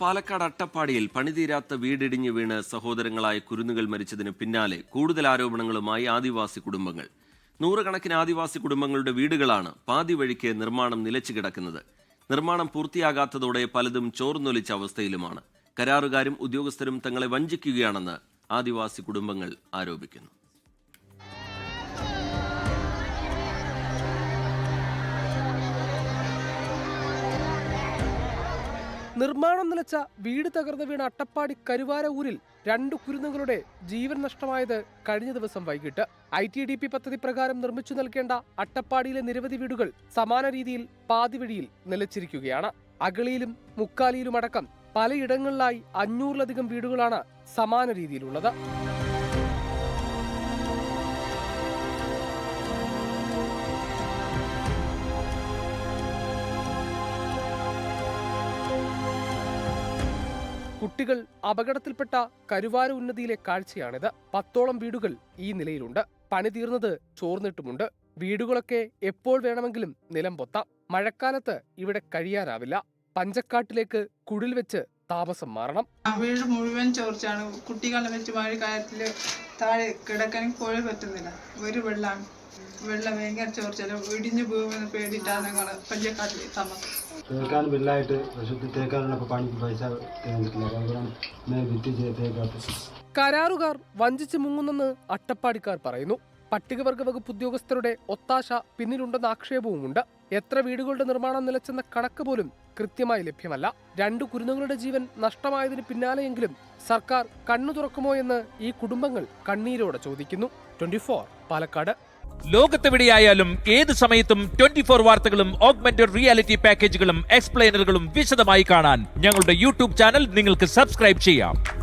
പാലക്കാട് അട്ടപ്പാടിയിൽ പണിതീരാത്ത വീടിടിഞ്ഞു വീണ് സഹോദരങ്ങളായ കുരുന്നുകൾ മരിച്ചതിന് പിന്നാലെ കൂടുതൽ ആരോപണങ്ങളുമായി ആദിവാസി കുടുംബങ്ങൾ. നൂറുകണക്കിന് ആദിവാസി കുടുംബങ്ങളുടെ വീടുകളാണ് പാതി വഴിക്ക് നിർമ്മാണം നിലച്ചു കിടക്കുന്നത്. നിർമ്മാണം പൂർത്തിയാകാത്തതോടെ പലതും ചോർന്നൊലിച്ച അവസ്ഥയിലുമാണ്. കരാറുകാരും ഉദ്യോഗസ്ഥരും തങ്ങളെ വഞ്ചിക്കുകയാണെന്ന് ആദിവാസി കുടുംബങ്ങൾ ആരോപിക്കുന്നു. നിർമ്മാണം നിലച്ച വീട് തകർന്നു വീണ അട്ടപ്പാടി കരുവാര ഊരിൽ രണ്ടു കുരുന്നുകളുടെ ജീവൻ നഷ്ടമായത് കഴിഞ്ഞ ദിവസം വൈകിട്ട്. ഐ ടി ഡി പി പദ്ധതി പ്രകാരം നിർമ്മിച്ചു നൽകേണ്ട അട്ടപ്പാടിയിലെ നിരവധി വീടുകൾ സമാന രീതിയിൽ പാതിവഴിയിൽ നിലച്ചിരിക്കുകയാണ്. അഗളിയിലും മുക്കാലിയിലുമടക്കം പലയിടങ്ങളിലായി അഞ്ഞൂറിലധികം വീടുകളാണ് സമാന രീതിയിലുള്ളത്. കുട്ടികൾ അപകടത്തിൽപ്പെട്ട കരുവാര ഉന്നതിയിലെ കാഴ്ചയാണിത്. പത്തോളം വീടുകൾ ഈ നിലയിലുണ്ട്. പണി തീർന്നത് ചോർന്നിട്ടുമുണ്ട്. വീടുകളൊക്കെ എപ്പോൾ വേണമെങ്കിലും നിലം പൊത്താം. മഴക്കാലത്ത് ഇവിടെ കഴിയാനാവില്ല. പഞ്ചക്കാട്ടിലേക്ക് കുടിൽ വെച്ച് താമസം മാറണം. വീട് മുഴുവൻ ചോർച്ചാണ് കുട്ടികളെ വെച്ച് മഴക്കാലത്തിൽ താഴെ കിടക്കാൻ പോലും പറ്റുന്നില്ല. ഒരു വെള്ളമാണ് വെള്ളം ഭയങ്കര ചോർച്ചല്ല ഇടിഞ്ഞു പോകുമെന്ന് പേടിയിട്ടാണ് ഞങ്ങൾ പഞ്ചക്കാട്ടിൽ താമസം തേക്കാൻ ബില്ലായിട്ട് വിശുദ്ധ തേക്കാനുള്ള പണിക്ക് പൈസ തന്നിട്ടില്ല. ഞാൻ വിറ്റ് ചെയ്ത് തേക്കാത്തത് കരാറുകാർ വഞ്ചിച്ച് മുങ്ങുന്നെന്ന് അട്ടപ്പാടിക്കാർ പറയുന്നു. പട്ടികവർഗ വകുപ്പ് ഉദ്യോഗസ്ഥരുടെ ഒത്താശ പിന്നിലുണ്ടെന്ന ആക്ഷേപവുമുണ്ട്. എത്ര വീടുകളുടെ നിർമ്മാണം നിലച്ചെന്ന കണക്ക് പോലും കൃത്യമായി ലഭ്യമല്ല. രണ്ടു കുരുന്നുകളുടെ ജീവൻ നഷ്ടമായതിന് പിന്നാലെയെങ്കിലും സർക്കാർ കണ്ണു തുറക്കുമോ എന്ന് ഈ കുടുംബങ്ങൾ കണ്ണീരോടെ ചോദിക്കുന്നു. Twenty four Palakkad. ലോകത്തെവിടെയായാലും ഏത് സമയത്തും ട്വന്റി ഫോർ വാർത്തകളും ഓഗ്മെന്റഡ് റിയാലിറ്റി പാക്കേജുകളും എക്സ്പ്ലെയിനറുകളും വിശദമായി കാണാൻ ഞങ്ങളുടെ യൂട്യൂബ് ചാനൽ നിങ്ങൾക്ക് സബ്സ്ക്രൈബ് ചെയ്യാം.